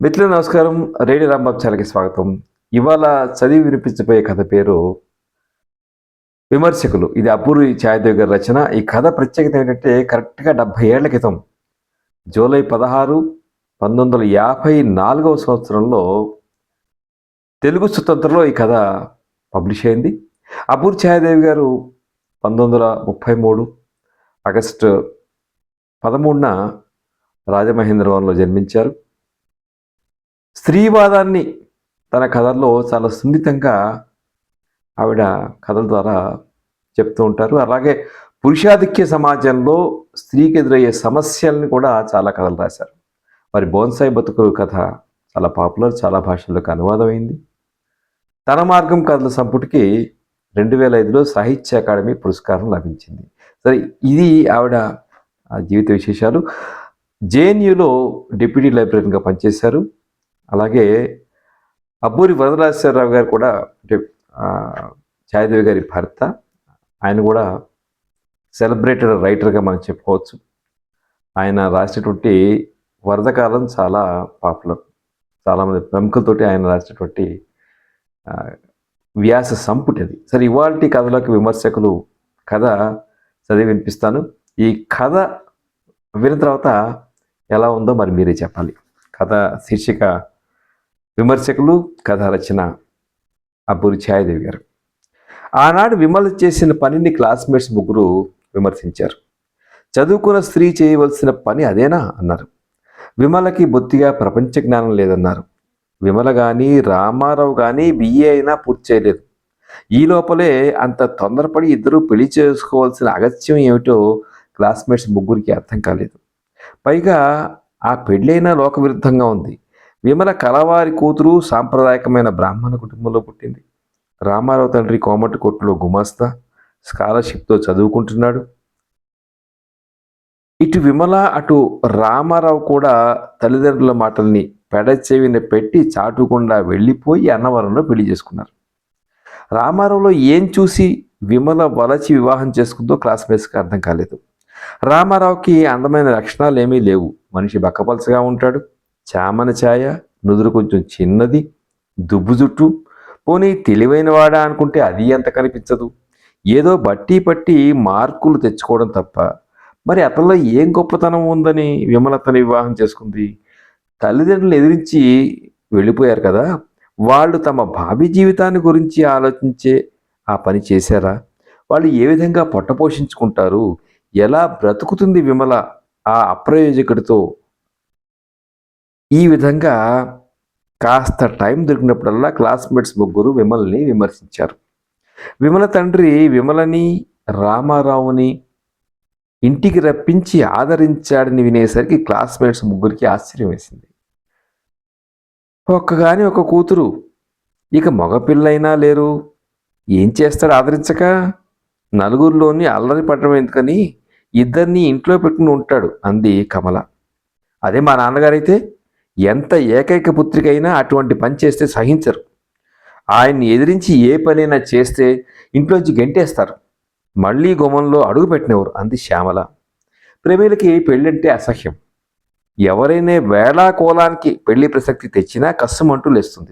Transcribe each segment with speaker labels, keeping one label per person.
Speaker 1: మిత్రులు నమస్కారం రేడియో రాంబాబు ఛానల్కి స్వాగతం. ఇవాళ చదివి వినిపించబోయే కథ పేరు విమర్శకులు. ఇది అపూర్వి ఛాయాదేవి గారి రచన. ఈ కథ ప్రత్యేకత ఏంటంటే కరెక్ట్గా డెబ్భై ఏళ్ళ క్రితం జూలై పదహారు పంతొమ్మిది వందల యాభై నాలుగవ సంవత్సరంలో తెలుగు స్వతంత్రంలో ఈ కథ పబ్లిష్ అయింది. అపూర్ ఛాయాదేవి గారు పంతొమ్మిది వందల ముప్పై మూడు ఆగస్టు పదమూడున రాజమహేంద్రవరంలో జన్మించారు. స్త్రీవాదాన్ని తన కథల్లో చాలా సున్నితంగా ఆవిడ కథల ద్వారా చెప్తూ ఉంటారు. అలాగే పురుషాధిక్య సమాజంలో స్త్రీకి ఎదురయ్యే సమస్యల్ని కూడా చాలా కథలు రాశారు. మరి బోన్సాయి బతుకులు కథ చాలా పాపులర్ చాలా భాషల్లోకి అనువాదమైంది. తన మార్గం కథల సంపుటికి రెండు వేల ఐదులో సాహిత్య అకాడమీ పురస్కారం లభించింది. సరే ఇది ఆవిడ ఆ జీవిత విశేషాలు. జేఎన్యూలో డిప్యూటీ లైబ్రరీగా పనిచేశారు. అలాగే అబ్బూరి వరదరాజేశ్వరరావు గారు కూడా అంటే ఛాయాదేవి గారి భర్త. ఆయన కూడా సెలబ్రేటెడ్ రైటర్గా మనం చెప్పుకోవచ్చు. ఆయన రాసినటువంటి వరదకాలం చాలా పాపులర్. చాలామంది ప్రముఖులతోటి ఆయన రాసినటువంటి వ్యాస సంపుటి అది. సరే ఇవాళ కథలకు విమర్శకులు కథ చదివి వినిపిస్తాను. ఈ కథ విన్న తర్వాత ఎలా ఉందో మరి మీరే చెప్పాలి. కథ శీర్షిక విమర్శకులు కథ రచన అబ్బూరి ఛాయాదేవి గారు. ఆనాడు విమల చేసిన పనిని క్లాస్మేట్స్ ముగ్గురు విమర్శించారు. చదువుకున్న స్త్రీ చేయవలసిన పని అదేనా అన్నారు. విమలకి బొత్తిగా ప్రపంచ జ్ఞానం లేదన్నారు. విమల కానీ రామారావు కానీ బిఏ అయినా పూర్తి చేయలేదు. ఈ లోపలే అంత తొందరపడి ఇద్దరూ పెళ్ళి చేసుకోవాల్సిన అగత్యం ఏమిటో క్లాస్మేట్స్ ముగ్గురికి అర్థం కాలేదు. పైగా ఆ పెళ్ళైనా లోక విరుద్ధంగా ఉంది. విమల కలవారి కూతురు సాంప్రదాయకమైన బ్రాహ్మణ కుటుంబంలో పుట్టింది. రామారావు తండ్రి కోమటి కొట్టులో గుమాస్తా స్కాలర్షిప్తో చదువుకుంటున్నాడు. ఇటు విమల అటు రామారావు కూడా తల్లిదండ్రుల మాటల్ని పెడచెవిన పెట్టి చాటుకుండా వెళ్ళిపోయి అన్నవరంలో పెళ్ళి చేసుకున్నారు. రామారావులో ఏం చూసి విమల వలచి వివాహం చేసుకుందో క్లాస్మేట్స్కి అర్థం కాలేదు. రామారావుకి అందమైన లక్షణాలు ఏమీ లేవు. మనిషి బక్కపలసగా ఉంటాడు. చామన ఛాయ నుదురు కొంచెం చిన్నది దుబ్బు జుట్టు. పోనీ తెలివైనవాడా అనుకుంటే అది ఎంత కనిపించదు. ఏదో బట్టి పట్టి మార్కులు తెచ్చుకోవడం తప్ప. మరి అతనిలో ఏం గొప్పతనం ఉందని విమల తన వివాహం చేసుకుంది? తల్లిదండ్రులు ఎదిరించి వెళ్ళిపోయారు కదా. వాళ్ళు తమ భావి జీవితాన్ని గురించి ఆలోచించే ఆ పని చేశారా? వాళ్ళు ఏ విధంగా పొట్ట పోషించుకుంటారు? ఎలా బ్రతుకుతుంది విమల ఆ అప్రయోజకుడితో ఈ విధంగా కాస్త టైం దొరికినప్పుడల్లా క్లాస్మేట్స్ ముగ్గురు విమల్ని విమర్శించారు. విమల తండ్రి విమలని రామారావుని ఇంటికి రప్పించి ఆదరించాడని వినేసరికి క్లాస్మేట్స్ ముగ్గురికి ఆశ్చర్యం వేసింది. ఒక్కగాని ఒక కూతురు ఇక మగపిల్లైనా లేరు. ఏం చేస్తాడు ఆదరించక? నలుగురిలోని అల్లరి పట్టడం ఎందుకని ఇద్దరిని ఇంట్లో పెట్టుకుని ఉంటాడు అంది కమల. అదే మా నాన్నగారైతే? ఎంత ఏకైక పుత్రికైనా అటువంటి పని చేస్తే సహించరు. ఆయన్ని ఎదిరించి ఏ పనైనా చేస్తే ఇంట్లోంచి గెంటేస్తారు. మళ్ళీ గుమ్మంలో అడుగుపెట్టినవారు అంది శ్యామల. ప్రేమిలకి పెళ్ళంటే అసహ్యం. ఎవరైనా వేళా కోలానికి పెళ్ళి ప్రసక్తి తెచ్చినా కష్టమంటూ లేస్తుంది.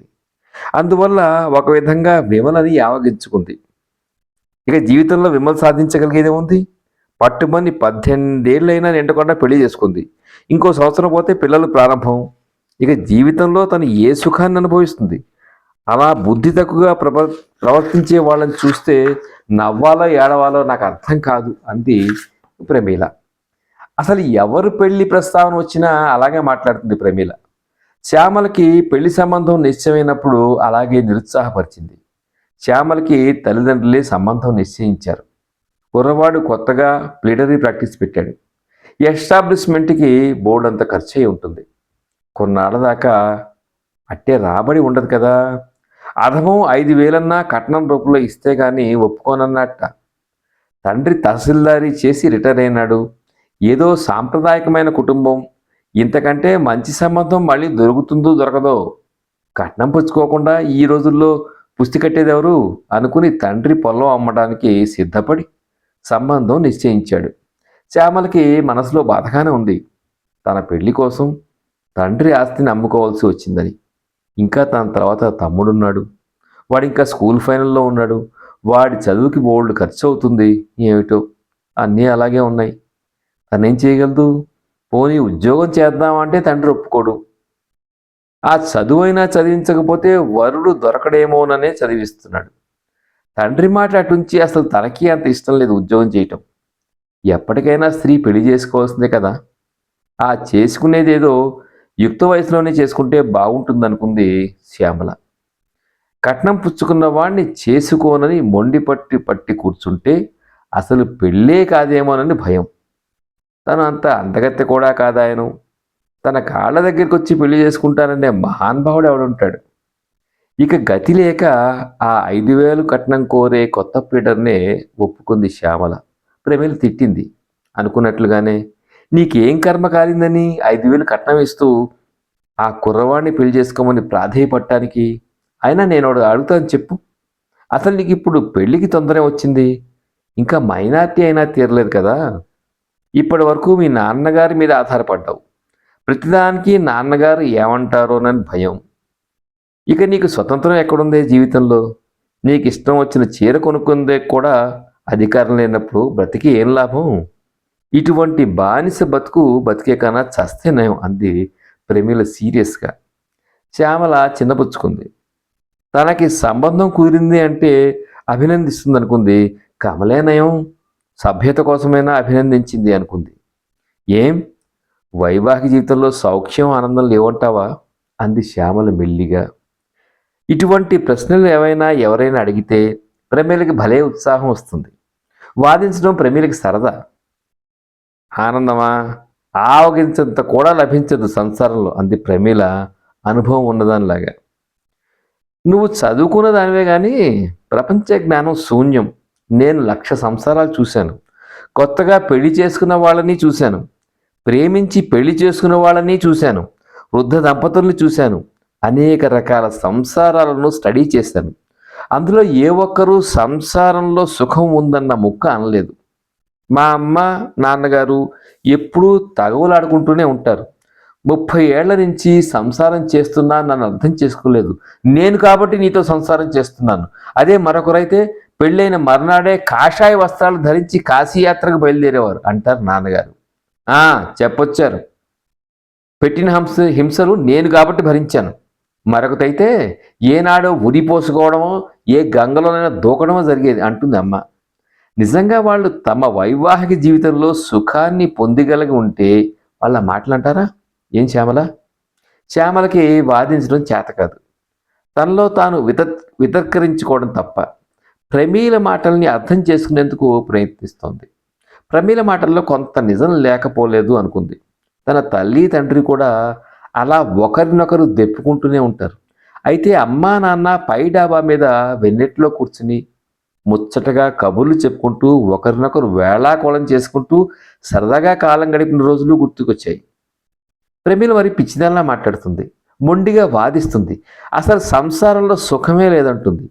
Speaker 1: అందువల్ల ఒక విధంగా విమలని యావగించుకుంది. ఇక జీవితంలో విమల సాధించగలిగేదే ఉంది పట్టుమని పద్దెనిమిదేళ్ళైనా నిండకుండా పెళ్ళి చేసుకుంది. ఇంకో సంవత్సరం పోతే పిల్లలు ప్రారంభం. ఇక జీవితంలో తను ఏ సుఖాన్ని అనుభవిస్తుంది? అలా బుద్ధి తక్కువగా ప్రవ ప్రవర్తించే వాళ్ళని చూస్తే నవ్వాలో ఏడవాలో నాకు అర్థం కాదు అంది ప్రమీల. అసలు ఎవరు పెళ్ళి ప్రస్తావన వచ్చినా అలాగే మాట్లాడుతుంది ప్రమీల. శ్యామలకి పెళ్ళి సంబంధం నిశ్చయమైనప్పుడు అలాగే నిరుత్సాహపరిచింది. శ్యామలకి తల్లిదండ్రులే సంబంధం నిశ్చయించారు. కుర్రవాడు కొత్తగా ప్లీడరీ ప్రాక్టీస్ పెట్టాడు. ఎస్టాబ్లిష్మెంట్కి బోర్డు అంత ఖర్చు ఉంటుంది. కొన్నాళ్ళ దాకా అట్టే రాబడి ఉండదు కదా. అధమం ఐదు వేలన్నా కట్నం రూపంలో ఇస్తే కానీ ఒప్పుకోనన్నట్ట. తండ్రి తహసీల్దారీ చేసి రిటైర్ అయినాడు. ఏదో సాంప్రదాయకమైన కుటుంబం. ఇంతకంటే మంచి సంబంధం మళ్ళీ దొరుకుతుందో దొరకదో కట్నం పుచ్చుకోకుండా ఈ రోజుల్లో పుస్తి కట్టేది ఎవరు? అనుకుని తండ్రి పొలం అమ్మడానికి సిద్ధపడి సంబంధం నిశ్చయించాడు. శ్యామలకి మనసులో బాధగానే ఉంది. తన పెళ్ళి కోసం తండ్రి ఆస్తిని అమ్ముకోవాల్సి వచ్చిందని. ఇంకా తన తర్వాత తమ్ముడున్నాడు. వాడు ఇంకా స్కూల్ ఫైనల్లో ఉన్నాడు. వాడి చదువుకి బోల్డ్ ఖర్చు అవుతుంది ఏమిటో అన్నీ అలాగే ఉన్నాయి. తనేం చేయగలదు? పోనీ ఉద్యోగం చేద్దామంటే తండ్రి ఒప్పుకోడు. ఆ చదువైనా చదివించకపోతే వరుడు దొరకడేమోననే చదివిస్తున్నాడు. తండ్రి మాట అటుంచి అసలు తనకి అంత ఇష్టం లేదు ఉద్యోగం చేయటం. ఎప్పటికైనా స్త్రీ పెళ్ళి చేసుకోవాల్సిందే కదా? ఆ చేసుకునేదేదో యుక్త వయసులోనే చేసుకుంటే బాగుంటుందనుకుంది శ్యామల. కట్నం పుచ్చుకున్న వాణ్ణి చేసుకోనని మొండి పట్టి పట్టి కూర్చుంటే అసలు పెళ్ళే కాదేమోనని భయం. తను అంత అందగత్తె కూడా కాదాయను. తన కాళ్ళ దగ్గరికి వచ్చి పెళ్ళి చేసుకుంటాననే మహానుభావుడు ఎవడుంటాడు? ఇక గతి లేక ఆ ఐదు వేలు కట్నం కోరే కొత్త పీటర్నే ఒప్పుకుంది శ్యామల. ప్రేమిలు తిట్టింది. అనుకున్నట్లుగానే నీకేం కర్మ కాలిందని ఐదు వేలు కట్నం ఇస్తూ ఆ కుర్రవాణ్ణి పెళ్ళి చేసుకోమని ప్రాధేయపడటానికి అయినా నేను అడుగుతాను చెప్పు. అసలు నీకు ఇప్పుడు పెళ్ళికి తొందరే వచ్చింది. ఇంకా మైనార్టీ అయినా తీరలేదు కదా. ఇప్పటి వరకు మీ నాన్నగారి మీద ఆధారపడ్డావు. ప్రతిదానికి నాన్నగారు ఏమంటారోనని భయం. ఇక నీకు స్వతంత్రం ఎక్కడుందే జీవితంలో? నీకు ఇష్టం వచ్చిన చీర కొనుక్కుందే కూడా అధికారం లేనప్పుడు బ్రతికి ఏం లాభం? ఇటువంటి బానిస బతుకు బతికే కన్నా చస్తే నయం అంది ప్రమీల సీరియస్గా. శ్యామల చిన్నపుచ్చుకుంది. తనకి సంబంధం కుదిరింది అంటే అభినందిస్తుంది అనుకుంది కమలే నయం. సభ్యత కోసమైనా అభినందించింది అనుకుంది. ఏం? వైవాహిక జీవితంలో సౌఖ్యం ఆనందం లేవంటావా? అంది శ్యామల మెల్లిగా. ఇటువంటి ప్రశ్నలు ఏవైనా ఎవరైనా అడిగితే ప్రమేలకి భలే ఉత్సాహం వస్తుంది. వాదించడం ప్రమేలకి సరదా. ఆనందమా? ఆవగించంత కూడా లభించదు సంసారంలో అంది ప్రమీల. అనుభవం ఉన్నదానిలాగా. నువ్వు చదువుకున్న దానివే కానీ ప్రపంచ జ్ఞానం శూన్యం. నేను లక్ష సంసారాలు చూశాను. కొత్తగా పెళ్ళి చేసుకున్న వాళ్ళని చూశాను. ప్రేమించి పెళ్ళి చేసుకున్న వాళ్ళని చూశాను. వృద్ధ దంపతుల్ని చూశాను. అనేక రకాల సంసారాలను స్టడీ చేశాను. అందులో ఏ ఒక్కరూ సంసారంలో సుఖం ఉందన్న ముక్క అనలేదు. మా అమ్మ నాన్నగారు ఎప్పుడూ తగవులాడుకుంటూనే ఉంటారు. ముప్పై ఏళ్ళ నుంచి సంసారం చేస్తున్నా నన్ను అర్థం చేసుకోలేదు. నేను కాబట్టి నీతో సంసారం చేస్తున్నాను. అదే మరొకరైతే పెళ్ళైన మర్నాడే కాషాయ వస్త్రాలు ధరించి కాశీయాత్రకు బయలుదేరేవారు అంటారు నాన్నగారు. ఆ చెప్పొచ్చారు. పెట్టిన హంస హింసలు నేను కాబట్టి భరించాను. మరొకటైతే ఏనాడో ఉరి పోసుకోవడమో ఏ గంగలోనైనా దూకడమో జరిగేది అంటుంది అమ్మ. నిజంగా వాళ్ళు తమ వైవాహిక జీవితంలో సుఖాన్ని పొందగలిగి ఉంటే వాళ్ళ మాటలంటారా? ఏం శ్యామల? శ్యామలకి వాదించడం చేత కాదు. తనలో తాను విత వితర్కరించుకోవడం తప్ప ప్రమీల మాటల్ని అర్థం చేసుకునేందుకు ప్రయత్నిస్తోంది. ప్రమీల మాటల్లో కొంత నిజం లేకపోలేదు అనుకుంది. తన తల్లి తండ్రి కూడా అలా ఒకరినొకరు దెప్పుకుంటూనే ఉంటారు. అయితే అమ్మా నాన్న పై డాబా మీద వెన్నెట్లో కూర్చుని ముచ్చటగా కబుర్లు చెప్పుకుంటూ ఒకరినొకరు వేళాకోళం చేసుకుంటూ సరదాగా కాలం గడిపిన రోజులు గుర్తుకొచ్చాయి. ప్రమీల మరి పిచ్చిదల్లా మాట్లాడుతుంది. మొండిగా వాదిస్తుంది. అసలు సంసారంలో సుఖమే లేదంటుంది.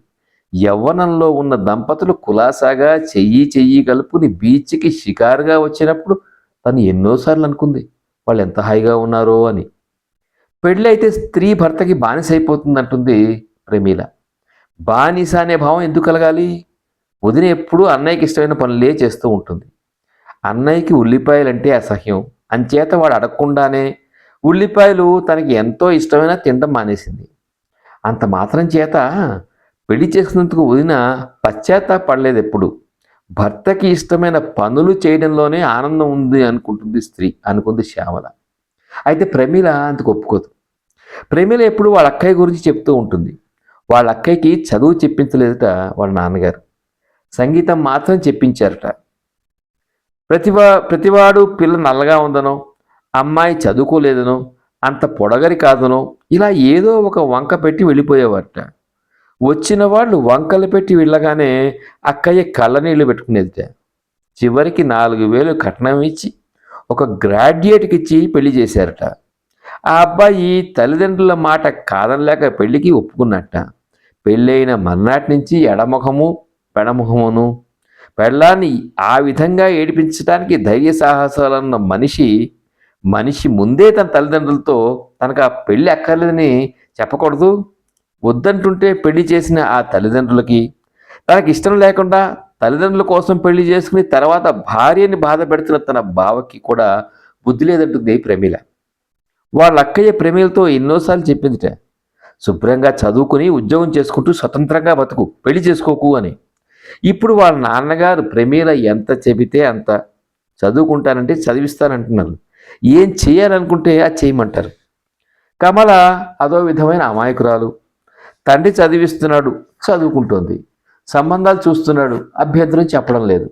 Speaker 1: యవ్వనంలో ఉన్న దంపతులు కులాసాగా చెయ్యి చెయ్యి కలుపుని బీచ్కి షికారుగా వచ్చినప్పుడు తను ఎన్నోసార్లు అనుకుంది వాళ్ళు ఎంత హాయిగా ఉన్నారో అని. పెళ్ళి అయితే స్త్రీ భర్తకి బానిస అయిపోతుందంటుంది ప్రమీల. బానిస అనే భావం ఎందుకు కలగాలి? వదిన ఎప్పుడూ అన్నయ్యకి ఇష్టమైన పనులే చేస్తూ ఉంటుంది. అన్నయ్యకి ఉల్లిపాయలంటే అసహ్యం. అంచేత వాడు అడగకుండానే ఉల్లిపాయలు తనకి ఎంతో ఇష్టమైన తినడం మానేసింది. అంత మాత్రం చేత పెళ్ళి చేసినందుకు వదిన పశ్చాత్తాపడలేదు ఎప్పుడు. భర్తకి ఇష్టమైన పనులు చేయడంలోనే ఆనందం ఉంది అనుకుంటుంది స్త్రీ అనుకుంది శ్యామల. అయితే ప్రమీల అంతకు ఒప్పుకోదు. ప్రమీల ఎప్పుడు వాళ్ళ అక్కయ్య గురించి చెప్తూ ఉంటుంది. వాళ్ళ అక్కయ్యకి చదువు చెప్పించలేదట వాళ్ళ నాన్నగారు. సంగీతం మాత్రం చెప్పించారట. ప్రతివా ప్రతివాడు పిల్ల నల్లగా ఉందనో అమ్మాయి చదువుకోలేదనో అంత పొడగరి కాదనో ఇలా ఏదో ఒక వంక పెట్టి వెళ్ళిపోయేవారట. వచ్చిన వాళ్ళు వంకలు పెట్టి వెళ్ళగానే అక్కయ్య కళ్ళనీళ్ళు పెట్టుకునేదిట. చివరికి నాలుగు వేలు కట్నం ఇచ్చి ఒక గ్రాడ్యుయేట్కి ఇచ్చి పెళ్ళి చేశారట. ఆ అబ్బాయి తల్లిదండ్రుల మాట కాదనలేక పెళ్ళికి ఒప్పుకున్నట్ట. పెళ్ళైన మర్నాటి నుంచి ఎడముఖము పెడముఖమును పెళ్ళాన్ని ఆ విధంగా ఏడిపించడానికి ధైర్య సాహసాలన్న మనిషి మనిషి ముందే తన తల్లిదండ్రులతో తనకు ఆ పెళ్ళి అక్కర్లేదని చెప్పకూడదు. వద్దంటుంటే పెళ్ళి చేసిన ఆ తల్లిదండ్రులకి తనకి ఇష్టం లేకుండా తల్లిదండ్రుల కోసం పెళ్ళి చేసుకుని తర్వాత భార్యని బాధ పెడుతున్న తన బావకి కూడా బుద్ధి లేదంటుంది ప్రమీల. వాళ్ళ అక్కయ్య ప్రమీలతో ఎన్నోసార్లు చెప్పిందిట శుభ్రంగా చదువుకుని ఉద్యోగం చేసుకుంటూ స్వతంత్రంగా బతుకు పెళ్ళి చేసుకోకు అని. ఇప్పుడు వాళ్ళ నాన్నగారు ప్రమీల ఎంత చెబితే అంత చదువుకుంటానంటే చదివిస్తానంటున్నారు. ఏం చేయాలనుకుంటే అది చేయమంటారు. కమల అదో విధమైన అమాయకురాలు. తండ్రి చదివిస్తున్నాడు చదువుకుంటోంది. సంబంధాలు చూస్తున్నాడు అభ్యర్థులు చెప్పడం లేదు.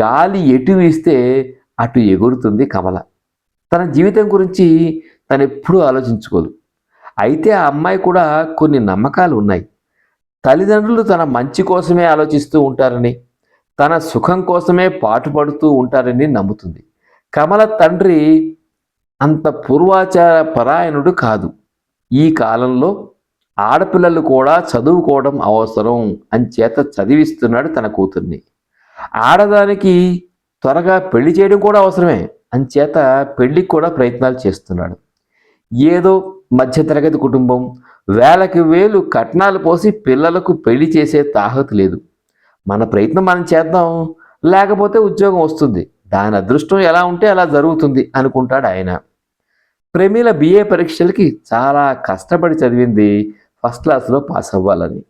Speaker 1: గాలి ఎటు వీస్తే అటు ఎగురుతుంది కమల. తన జీవితం గురించి తను ఎప్పుడూ ఆలోచించుకోదు. అయితే ఆ అమ్మాయి కూడా కొన్ని నమ్మకాలు ఉన్నాయి. తల్లిదండ్రులు తన మంచి కోసమే ఆలోచిస్తూ ఉంటారని తన సుఖం కోసమే పాటుపడుతూ ఉంటారని నమ్ముతుంది. కమల తండ్రి అంత పూర్వాచార పరాయణుడు కాదు. ఈ కాలంలో ఆడపిల్లలు కూడా చదువుకోవడం అవసరం అంచేత చదివిస్తున్నాడు తన కూతుర్ని. ఆడదానికి త్వరగా పెళ్ళి చేయడం కూడా అవసరమే అంచేత చేత పెళ్ళికి కూడా ప్రయత్నాలు చేస్తున్నాడు. ఏదో మధ్యతరగతి కుటుంబం వేలకి వేలు కట్నాలు పోసి పిల్లలకు పెళ్ళి చేసే తాహత లేదు. మన ప్రయత్నం మనం చేద్దాం లేకపోతే ఉద్యోగం వస్తుంది. దాని అదృష్టం ఎలా ఉంటే అలా జరుగుతుంది అనుకుంటాడు ఆయన. ప్రమీల బిఏ పరీక్షలకి చాలా కష్టపడి చదివింది ఫస్ట్ క్లాస్లో పాస్ అవ్వాలని.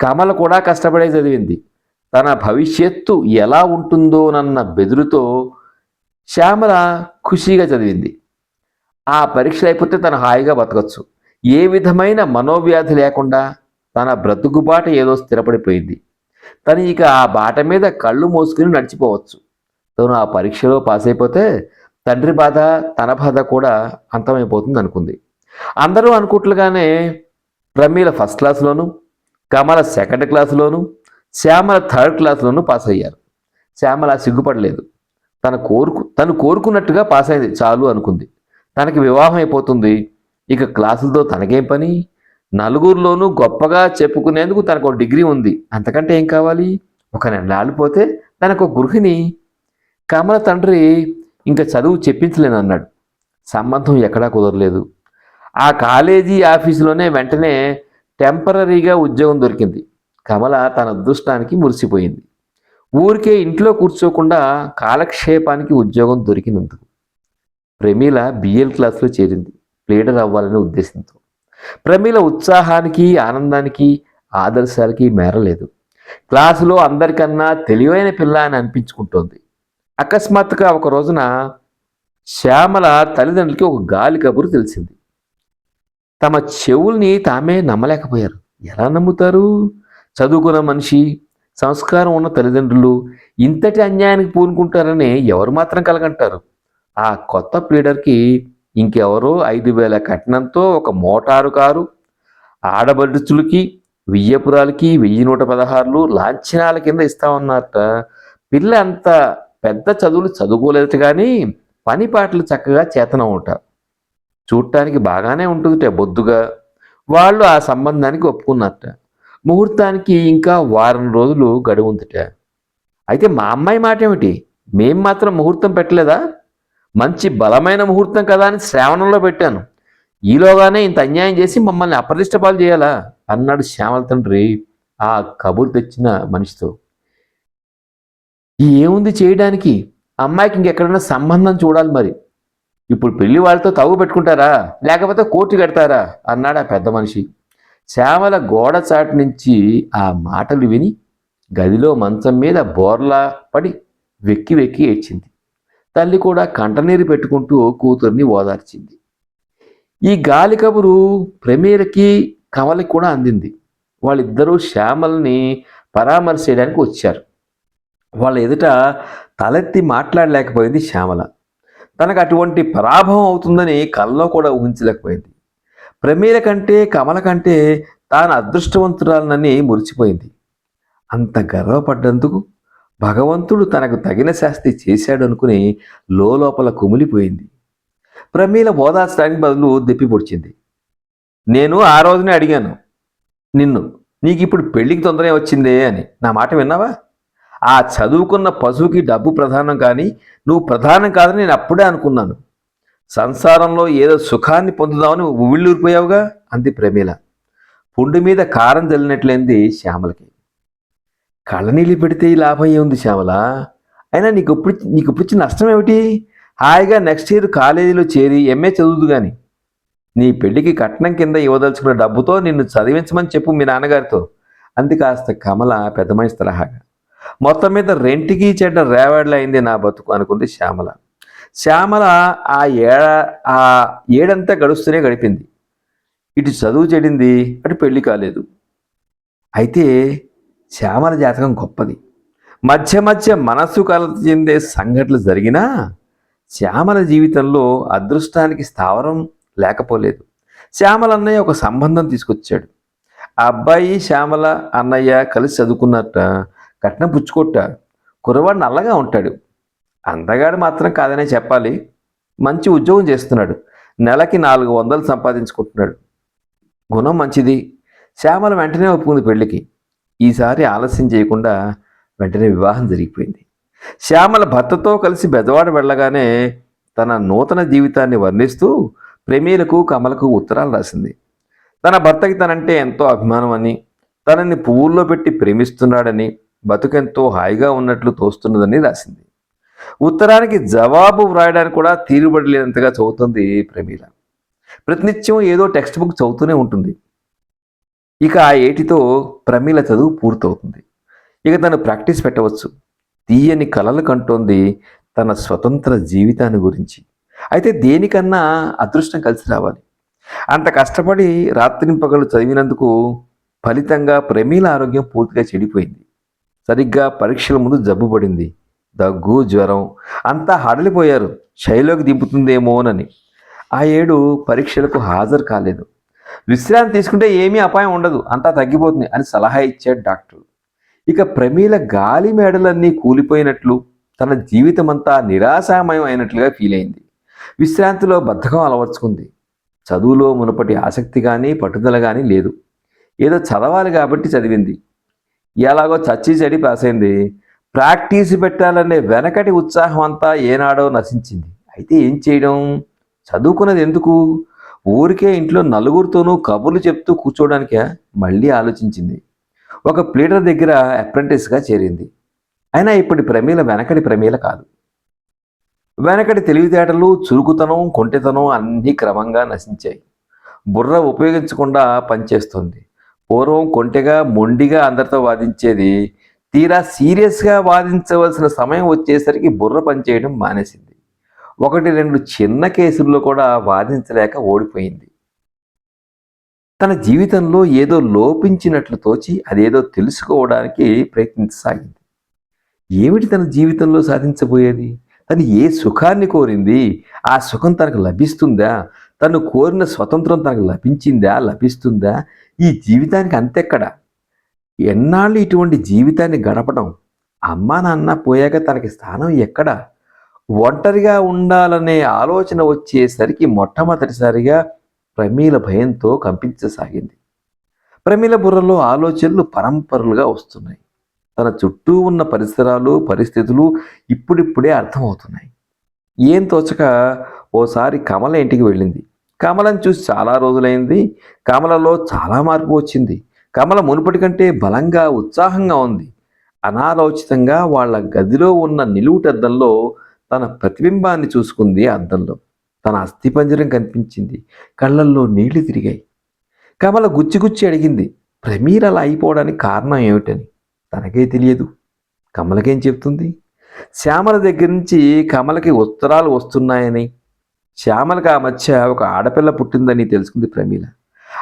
Speaker 1: కమల కూడా కష్టపడే చదివింది. తన భవిష్యత్తు ఎలా ఉంటుందోనన్న బెదురుతో శ్యామల ఖుషీగా చదివింది. ఆ పరీక్షలు అయిపోతే తను హాయిగా బతకచ్చు. ఏ విధమైన మనోవ్యాధి లేకుండా తన బ్రతుకుబాట ఏదో స్థిరపడిపోయింది. తను ఇక ఆ బాట మీద కళ్ళు మోసుకుని నడిచిపోవచ్చు. తను ఆ పరీక్షలో పాస్ అయిపోతే తండ్రి బాధ తన బాధ కూడా అంతమైపోతుంది అనుకుంది. అందరూ అనుకుంటులుగానే ప్రమీల ఫస్ట్ క్లాస్లోను కమల సెకండ్ క్లాస్లోను శ్యామల థర్డ్ క్లాస్లోను పాస్ అయ్యారు శ్యామల సిగ్గుపడలేదు. తన కోరుకు తను కోరుకున్నట్టుగా పాస్ అయింది చాలు అనుకుంది. తనకి వివాహం అయిపోతుంది. ఇక క్లాసులతో తనకేం పని? నలుగురిలోనూ గొప్పగా చెప్పుకునేందుకు తనకు ఒక డిగ్రీ ఉంది. అంతకంటే ఏం కావాలి? ఒక నెల పోతే తనకు ఒక గృహిణి. కమల తండ్రి ఇంకా చదువు చెప్పించలేను అన్నాడు సంబంధం ఎక్కడా కుదరలేదు. ఆ కాలేజీ ఆఫీసులోనే వెంటనే టెంపరీగా ఉద్యోగం దొరికింది. కమల తన అదృష్టానికి మురిసిపోయింది. ఊరికే ఇంట్లో కూర్చోకుండా కాలక్షేపానికి ఉద్యోగం దొరికినందుకు. ప్రమీల బిఎల్ క్లాస్లో చేరింది. లీడర్ అవ్వాలనే ఉద్దేశంతో. ప్రమీల ఉత్సాహానికి ఆనందానికి ఆదర్శాలకి మేరలేదు క్లాసులో అందరికన్నా తెలివైన పిల్ల అని అనిపించుకుంటోంది. అకస్మాత్తుగా ఒక రోజున శ్యామల తల్లిదండ్రులకి ఒక గాలి కబురు తెలిసింది. తమ చెవుల్ని తామే నమ్మలేకపోయారు. ఎలా నమ్ముతారు? చదువుకున్న మనిషి సంస్కారం ఉన్న తల్లిదండ్రులు ఇంతటి అన్యాయానికి పూనుకుంటారని ఎవరు మాత్రం కలగంటారు? ఆ కొత్త ప్లీడర్కి ఇంకెవరో ఐదు వేల కట్నంతో ఒక మోటారు కారు ఆడబడుచులకి వియ్యపురాలకి వెయ్యి నూట పదహారులు లాంఛనాల కింద ఇస్తామన్నారట. పిల్ల అంత పెద్ద చదువులు చదువుకోలేదు కానీ పని పాటలు చక్కగా చేతనం ఉంట చూడటానికి బాగానే ఉంటుందిట బొద్దుగా. వాళ్ళు ఆ సంబంధానికి ఒప్పుకున్నట్ట ముహూర్తానికి ఇంకా వారం రోజులు గడువు ఉందిట. అయితే మా అమ్మాయి మాట ఏమిటి మేం మాత్రం ముహూర్తం పెట్టలేదా? మంచి బలమైన ముహూర్తం కదా అని శ్రావణంలో పెట్టాను. ఈలోగానే ఇంత అన్యాయం చేసి మమ్మల్ని అప్రదిష్ట పాలు చేయాలా? అన్నాడు శ్యామల తండ్రి ఆ కబురు తెచ్చిన మనిషితో. ఏముంది చేయడానికి? అమ్మాయికి ఇంకెక్కడైనా సంబంధం చూడాలి మరి. ఇప్పుడు పెళ్ళి వాళ్ళతో తవ్వు పెట్టుకుంటారా? లేకపోతే కోర్టు కడతారా? అన్నాడు ఆ పెద్ద మనిషి. శ్యామల గోడ చాటు నుంచి ఆ మాటలు విని గదిలో మంచం మీద బోర్లా పడి వెక్కి వెక్కి ఏడ్చింది. తల్లి కూడా కంటనీరు పెట్టుకుంటూ కూతుర్ని ఓదార్చింది. ఈ గాలి కబురు ప్రమీరకి కమలకి కూడా అందింది. వాళ్ళిద్దరూ శ్యామల్ని పరామర్శించడానికి వచ్చారు. వాళ్ళ ఎదుట తలెత్తి మాట్లాడలేకపోయింది శ్యామల. తనకు అటువంటి పరాభవం అవుతుందని కల్లో కూడా ఊహించలేకపోయింది. ప్రమీల కంటే కమల కంటే తాను అదృష్టవంతురాలనని మురిచిపోయింది అంత గర్వపడ్డందుకు భగవంతుడు తనకు తగిన శాస్తి చేశాడు అనుకుని లోపల కుమిలిపోయింది. ప్రమీల ఓదార్చడానికి బదులు దెప్పి పొడిచింది. నేను ఆ రోజునే అడిగాను నిన్ను నీకు ఇప్పుడు పెళ్ళికి తొందరనే వచ్చిందే అని. నా మాట విన్నావా? ఆ చదువుకున్న పశువుకి డబ్బు ప్రధానం కానీ నువ్వు ప్రధానం కాదని నేను అప్పుడే అనుకున్నాను. సంసారంలో ఏదో సుఖాన్ని పొందుదామని ఉవిళ్ళూరిపోయావుగా అంది ప్రమీల. పుండు మీద కారం చల్లినట్లయింది శ్యామలకి. కళ్ళనీళ్ళు పెడితే లాభం ఏముంది శ్యామల? అయినా నీకు ఇప్పుడు నీకు ఇప్పుడు వచ్చిన నష్టం ఏమిటి? హాయిగా నెక్స్ట్ ఇయర్ కాలేజీలో చేరి ఎంఏ చదువుదు కానీ నీ పెళ్ళికి కట్నం కింద ఇవ్వదలుచుకున్న డబ్బుతో నిన్ను చదివించమని చెప్పు మీ నాన్నగారితో. అంది కాస్త కమల పెద్ద మనిషి తరహాగా మొత్తం మీద రెంటికి చెడ్డ రేవాడలైంది నా బతుకు అనుకుంది శ్యామల. శ్యామల ఆ ఏడ ఆ ఏడంతా గడుస్తూనే గడిపింది. ఇటు చదువు చెడింది అటు పెళ్ళి కాలేదు. అయితే శ్యామల జాతకం గొప్పది. మధ్య మధ్య మనస్సు కలత చెందే సంఘటనలు జరిగినా శ్యామల జీవితంలో అదృష్టానికి స్థావరం లేకపోలేదు. శ్యామల అన్నయ్య ఒక సంబంధం తీసుకొచ్చాడు. ఆ అబ్బాయి శ్యామల అన్నయ్య కలిసి చదువుకున్నట్ట కట్నం పుచ్చుకొట్ట కురవాడు నల్లగా ఉంటాడు. అందగాడు మాత్రం కాదనే చెప్పాలి. మంచి ఉద్యోగం చేస్తున్నాడు. నెలకి నాలుగు వందలు సంపాదించుకుంటున్నాడు. గుణం మంచిది. శ్యామల వెంటనే ఒప్పుకుంది పెళ్ళికి ఈసారి ఆలస్యం చేయకుండా వెంటనే వివాహం జరిగిపోయింది. శ్యామల భర్తతో కలిసి బెదవాడ వెళ్ళగానే తన నూతన జీవితాన్ని వర్ణిస్తూ ప్రేమీలకు కమలకు ఉత్తరాలు రాసింది. తన భర్తకి తనంటే ఎంతో అభిమానం అని తనని పువ్వుల్లో పెట్టి ప్రేమిస్తున్నాడని బతుకెంతో హాయిగా ఉన్నట్లు తోస్తున్నదని రాసింది. ఉత్తరానికి జవాబు వ్రాయడానికి కూడా తీరుబడి లేనంతగా చదువుతుంది ప్రమీల. ప్రతినిత్యం ఏదో టెక్స్ట్ బుక్ చదువుతూనే ఉంటుంది. ఇక ఆ ఏటితో ప్రమీల చదువు పూర్తవుతుంది. ఇక తను ప్రాక్టీస్ పెట్టవచ్చు. తీయని కలలు కంటోంది తన స్వతంత్ర జీవితాన్ని గురించి. అయితే దేనికన్నా అదృష్టం కలిసి రావాలి. అంత కష్టపడి రాత్రింపగలు చదివినందుకు ఫలితంగా ప్రమీల ఆరోగ్యం పూర్తిగా చెడిపోయింది. సరిగ్గా పరీక్షల ముందు జబ్బు పడింది. దగ్గు జ్వరం అంతా హడలిపోయారు. శైలోకి దింపుతుందేమోనని. ఆ ఏడు పరీక్షలకు హాజరు కాలేదు. విశ్రాంతి తీసుకుంటే ఏమీ అపాయం ఉండదు. అంతా తగ్గిపోతుంది అని సలహా ఇచ్చాడు డాక్టర్. ఇక ప్రమీల గాలి మేడలన్నీ కూలిపోయినట్లు తన జీవితమంతా నిరాశామయం అయినట్లుగా ఫీల్ అయింది. విశ్రాంతిలో బద్ధకం అలవర్చుకుంది. చదువులో మునుపటి ఆసక్తి కానీ పట్టుదల కానీ లేదు. ఏదో చదవాలి కాబట్టి చదివింది. ఎలాగో చచ్చి చెడి పాస్ అయింది ప్రాక్టీస్ పెట్టాలనే వెనకటి ఉత్సాహం అంతా ఏనాడో నశించింది. అయితే ఏం చేయడం? చదువుకున్నది ఎందుకు? ఊరికే ఇంట్లో నలుగురితోనూ కబుర్లు చెప్తూ కూర్చోవడానికే మళ్ళీ ఆలోచించింది. ఒక ప్లీడర్ దగ్గర అప్రెంటిస్గా చేరింది. అయినా ఇప్పటి ప్రమీల వెనకటి ప్రమీల కాదు. వెనకటి తెలివితేటలు చురుకుతనం కొంటెతనం అన్నీ క్రమంగా నశించాయి. బుర్ర ఉపయోగించకుండా పనిచేస్తుంది. పూర్వం కొంటెగా మొండిగా అందరితో వాదించేది తీరా సీరియస్గా వాదించవలసిన సమయం వచ్చేసరికి బుర్ర పనిచేయడం మానేసింది. ఒకటి రెండు చిన్న కేసుల్లో కూడా వాదించలేక ఓడిపోయింది. తన జీవితంలో ఏదో లోపించినట్లు తోచి అదేదో తెలుసుకోవడానికి ప్రయత్నించసాగింది. ఏమిటి తన జీవితంలో సాధించబోయేది? తను ఏ సుఖాన్ని కోరింది? ఆ సుఖం తనకు లభిస్తుందా? తను కోరిన స్వతంత్రం తనకు లభించిందా? లభిస్తుందా? ఈ జీవితానికి అంతెక్కడ? ఎన్నాళ్ళు ఇటువంటి జీవితాన్ని గడపడం? అమ్మా నాన్న పోయాక తనకి స్థానం ఎక్కడ? ఒంటరిగా ఉండాలనే ఆలోచన వచ్చేసరికి మొట్టమొదటిసారిగా ప్రమీల భయంతో కంపించసాగింది. ప్రమీల బుర్రలో ఆలోచనలు పరంపరలుగా వస్తున్నాయి. తన చుట్టూ ఉన్న పరిసరాలు పరిస్థితులు ఇప్పుడిప్పుడే అర్థమవుతున్నాయి. ఏం తోచక ఓసారి కమల ఇంటికి వెళ్ళింది. కమలను చూసి చాలా రోజులైంది. కమలలో చాలా మార్పు వచ్చింది. కమల మునుపటి కంటే బలంగా ఉత్సాహంగా ఉంది. అనాలోచితంగా వాళ్ళ గదిలో ఉన్న నిలువుటద్దంలో తన ప్రతిబింబాన్ని చూసుకుంది అద్దంలో. తన అస్థిపంజరం కనిపించింది. కళ్ళల్లో నీళ్ళు తిరిగాయి. కమల గుచ్చిగుచ్చి అడిగింది ప్రమీర్ అలా అయిపోవడానికి కారణం ఏమిటని? తనకే తెలియదు. కమలకేం చెప్తుంది? శ్యామల దగ్గర నుంచి కమలకి ఉత్తరాలు వస్తున్నాయని. శ్యామలకు ఆ మధ్య ఒక ఆడపిల్ల పుట్టిందని తెలుసుకుంది ప్రమీల.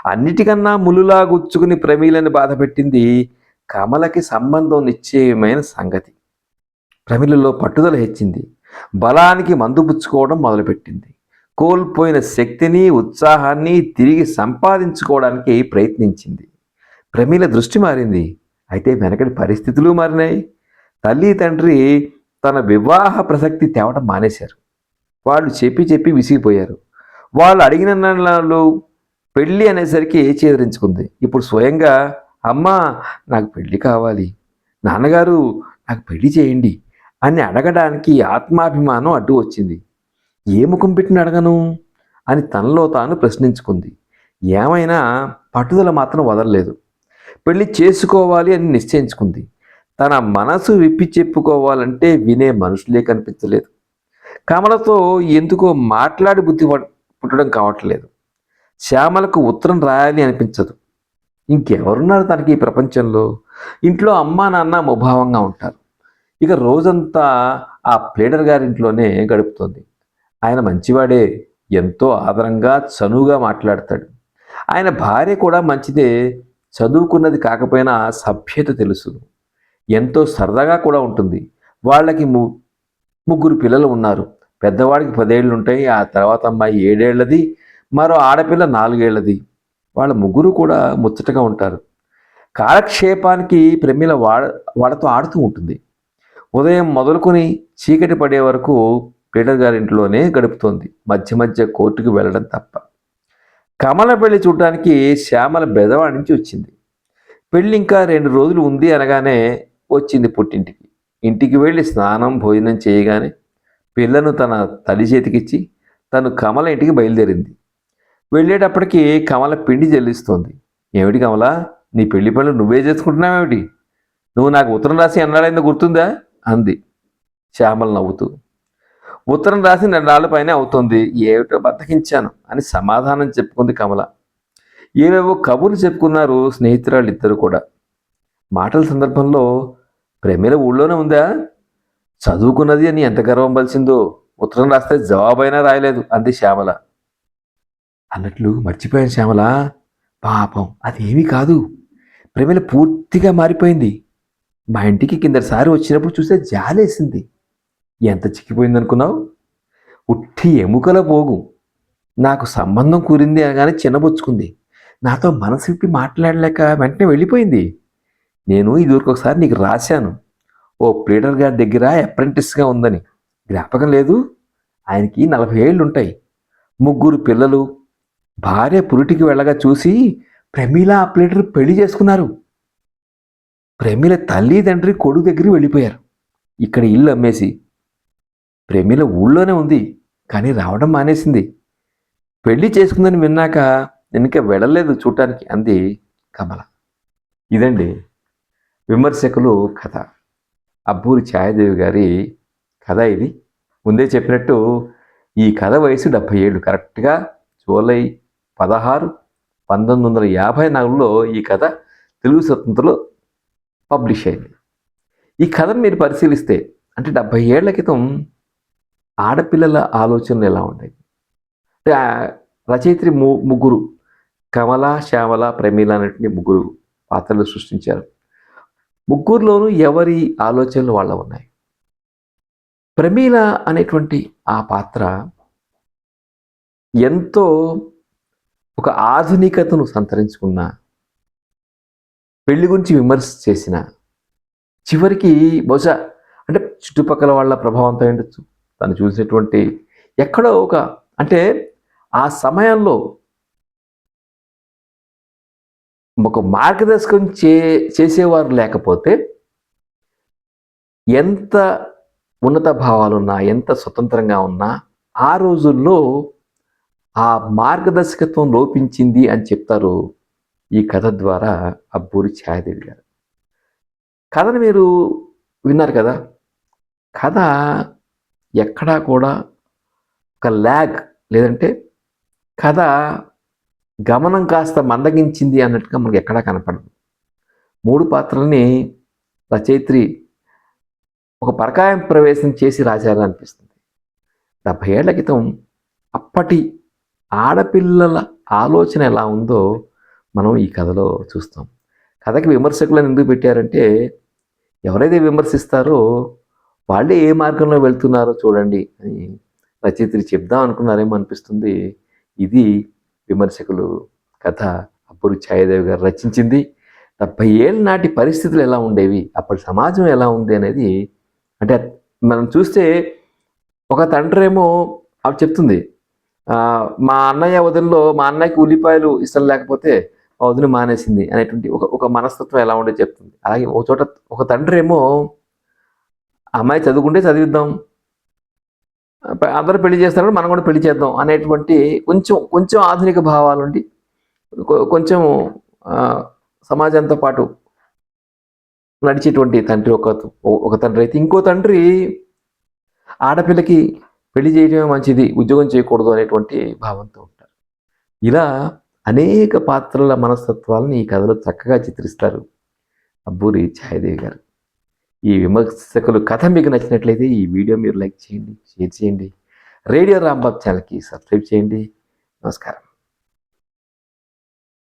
Speaker 1: అన్నిటికన్నా ములులా గుచ్చుకుని ప్రమీలని బాధపెట్టింది కమలకి సంబంధం నిశ్చయమైన సంగతి. ప్రమిలలో పట్టుదల హెచ్చింది. బలానికి మందుపుచ్చుకోవడం మొదలుపెట్టింది. కోల్పోయిన శక్తిని ఉత్సాహాన్ని తిరిగి సంపాదించుకోవడానికి ప్రయత్నించింది. ప్రమీల దృష్టి మారింది. అయితే వెనకటి పరిస్థితులు మారినాయి. తల్లి తండ్రి తన వివాహ ప్రసక్తి తేవడం మానేశారు. వాళ్ళు చెప్పి చెప్పి విసిగిపోయారు. వాళ్ళు అడిగిన నాళ్ళు పెళ్ళి అనేసరికి చేదరించుకుంది. ఇప్పుడు స్వయంగా అమ్మ నాకు పెళ్ళి కావాలి. నాన్నగారు నాకు పెళ్ళి చేయండి. అని అడగడానికి ఆత్మాభిమానం అడ్డు వచ్చింది. ఏ ముఖం పెట్టిన అడగను? అని తనలో తాను ప్రశ్నించుకుంది. ఏమైనా పట్టుదల మాత్రం వదలలేదు. పెళ్ళి చేసుకోవాలి అని నిశ్చయించుకుంది. తన మనసు విప్పి చెప్పుకోవాలంటే వినే మనుషులే కనిపించలేదు. కమలతో ఎందుకో మాట్లాడి బుద్ధి పుట్టడం కావట్లేదు. శ్యామలకు ఉత్తరం రాయాలి అనిపించదు. ఇంకెవరున్నారు తనకి ఈ ప్రపంచంలో? ఇంట్లో అమ్మా నాన్న ముభావంగా ఉంటారు. ఇక రోజంతా ఆ ప్లేడర్ గారింట్లోనే గడుపుతోంది. ఆయన మంచివాడే ఎంతో ఆదరంగా చనువుగా మాట్లాడతాడు. ఆయన భార్య కూడా మంచిదే చదువుకున్నది కాకపోయినా సభ్యత తెలుసు. ఎంతో సరదాగా కూడా ఉంటుంది. వాళ్ళకి ము ముగ్గురు పిల్లలు ఉన్నారు. పెద్దవాడికి పదేళ్ళు ఉంటాయి ఆ తర్వాత అమ్మాయి ఏడేళ్ళది మరో ఆడపిల్ల నాలుగేళ్ళది. వాళ్ళ ముగ్గురు కూడా ముచ్చటగా ఉంటారు. కాలక్షేపానికి ప్రమిల వాడ వాళ్ళతో ఆడుతూ ఉంటుంది. ఉదయం మొదలుకొని చీకటి పడే వరకు పీటర్ గారింట్లోనే గడుపుతోంది. మధ్య మధ్య కోర్టుకు వెళ్ళడం తప్ప. కమల పెళ్ళి చూడటానికి శ్యామల బెదవాడి నుంచి వచ్చింది. పెళ్ళి ఇంకా రెండు రోజులు ఉంది అనగానే వచ్చింది పుట్టింటికి. ఇంటికి వెళ్ళి స్నానం భోజనం చేయగానే పిల్లను తన తల్లి చేతికిచ్చి తను కమల ఇంటికి బయలుదేరింది. వెళ్ళేటప్పటికి కమల పిండి చెల్లిస్తోంది ఏమిటి కమల? నీ పెళ్ళి పనులు నువ్వే చేసుకుంటున్నావేమిటి? నువ్వు నాకు ఉత్తరం రాసి అన్నాడైందో గుర్తుందా? అంది. శ్యామల నవ్వుతూ ఉత్తరం రాసి రెండాళ్ళ పైనే అవుతుంది. ఏమిటో బతకించాను అని సమాధానం చెప్పుకుంది కమల. ఏవేవో కబుర్లు చెప్పుకున్నారు స్నేహితురాళ్ళు ఇద్దరు కూడా. మాటల సందర్భంలో ప్రమేల ఊళ్ళోనే ఉందా? చదువుకున్నది అని ఎంత గర్వం పలిసిందో ఉత్తరం రాస్తే జవాబైనా రాయలేదు అంది శ్యామల. అన్నట్లు మర్చిపోయాను శ్యామల. పాపం అదేమీ కాదు. ప్రమేల పూర్తిగా మారిపోయింది. మా ఇంటికి కిందసారి వచ్చినప్పుడు చూస్తే జాలేసింది. ఎంత చిక్కిపోయిందనుకున్నావు? ఉట్టి ఎముకల పోగు. నాకు సంబంధం కూరింది అనగానే చిన్నబుచ్చుకుంది. నాతో మనసు విప్పి మాట్లాడలేక వెంటనే వెళ్ళిపోయింది. నేను ఇదివరకు ఒకసారి నీకు రాశాను. ఓ ప్లీడర్ గారి దగ్గర అప్రెంటిస్గా ఉందని. జ్ఞాపకం లేదు? ఆయనకి నలభై ఏళ్ళు ఉంటాయి ముగ్గురు పిల్లలు. భార్య పురిటికి వెళ్ళగా చూసి ప్రమీల ఆ ప్లేటర్ పెళ్ళి చేసుకున్నారు. ప్రమిల తల్లి తండ్రి కొడుకు దగ్గరికి వెళ్ళిపోయారు. ఇక్కడ ఇల్లు అమ్మేసి. ప్రమిల ఊళ్ళోనే ఉంది కానీ రావడం మానేసింది. పెళ్ళి చేసుకుందని విన్నాక నేను ఇంకా వెళ్ళలేదు చూడటానికి అంది కమల. ఇదండి విమర్శకులు కథ. అబ్బూరి ఛాయాదేవి గారి కథ ఇది. ముందే చెప్పినట్టు ఈ కథ వయసు డెబ్భై ఏళ్ళు. కరెక్ట్గా జూలై పదహారు పంతొమ్మిది వందల యాభై నాలుగులో ఈ కథ తెలుగు స్వతంత్రలో పబ్లిష్ అయింది. ఈ కథను మీరు పరిశీలిస్తే అంటే డెబ్భై ఏళ్ళ క్రితం ఆడపిల్లల ఆలోచనలు ఎలా ఉండేవి అంటే రచయిత్రి ము ముగ్గురు కమల శ్యామల ప్రమీల అనేటువంటి ముగ్గురు పాత్రలు సృష్టించారు. ముగ్గురులోనూ ఎవరి ఆలోచనలు వాళ్ళ ఉన్నాయి? ప్రమీల అనేటువంటి ఆ పాత్ర ఎంతో ఒక ఆధునికతను సంతరించుకున్న పెళ్ళి గురించి విమర్శ చేసిన. చివరికి బహుశా అంటే చుట్టుపక్కల వాళ్ళ ప్రభావంతో ఉండొచ్చు తను చూసినటువంటి ఎక్కడో ఒక అంటే ఆ సమయంలో ఒక మార్గదర్శకం చే చేసేవారు లేకపోతే ఎంత ఉన్నత భావాలున్నా ఎంత స్వతంత్రంగా ఉన్నా ఆ రోజుల్లో ఆ మార్గదర్శకత్వం లోపించింది అని చెప్తారు ఈ కథ ద్వారా అబ్బూరి ఛాయాదేవి గారు కథను మీరు విన్నారు కదా? కథ ఎక్కడా కూడా ఒక ల్యాగ్ లేదంటే కథ గమనం కాస్త మందగించింది అన్నట్టుగా మనకి ఎక్కడా కనపడదు. మూడు పాత్రల్ని రచయిత్రి ఒక పరకాయం ప్రవేశం చేసి రాశారని అనిపిస్తుంది డెబ్భై ఏళ్ళ క్రితం అప్పటి ఆడపిల్లల ఆలోచన ఎలా ఉందో మనం ఈ కథలో చూస్తాం. కథకి విమర్శకులను ఎందుకు పెట్టారంటే ఎవరైతే విమర్శిస్తారో వాళ్ళే ఏ మార్గంలో వెళ్తున్నారో చూడండి అని రచయిత్రి చెప్దాం అనుకున్నారేమో అనిపిస్తుంది. ఇది విమర్శకులు కథ అప్పుడు ఛాయదేవి గారు రచించింది. డెబ్బై ఏళ్ళ నాటి పరిస్థితులు ఎలా ఉండేవి? అప్పటి సమాజం ఎలా ఉంది అనేది అంటే మనం చూస్తే ఒక తండ్రి ఏమో ఆవిడ చెప్తుంది. మా అన్నయ్య వదిలిలో మా అన్నయ్యకి ఉల్లిపాయలు ఇష్టం లేకపోతే వదిన మానేసింది అనేటువంటి ఒక ఒక మనస్తత్వం ఎలా ఉండేది చెప్తుంది. అలాగే ఒక చోట ఒక తండ్రి ఏమో అమ్మాయి చదువుకుంటే చదివిద్దాం అందరూ పెళ్ళి చేస్తారు మనం కూడా పెళ్ళి చేద్దాం అనేటువంటి కొంచెం కొంచెం ఆధునిక భావాలుండి కొ- కొంచెం సమాజంతో పాటు నడిచేటువంటి తండ్రి ఒక ఒక తండ్రి అయితే ఇంకో తండ్రి ఆడపిల్లకి పెళ్ళి చేయడమే మంచిది ఉద్యోగం చేయకూడదు అనేటువంటి భావంతో ఉంటారు. ఇలా అనేక పాత్రల మనస్తత్వాలను ఈ కథలో చక్కగా చిత్రిస్తారు. అబ్బూరి ఛాయదేవి గారు. ఈ విమర్శకులు కథ మీకు నచ్చినట్లయితే ఈ వీడియో మీరు లైక్ చేయండి షేర్ చేయండి. రేడియో రాంబాబ్ ఛానల్కి సబ్స్క్రైబ్ చేయండి. నమస్కారం.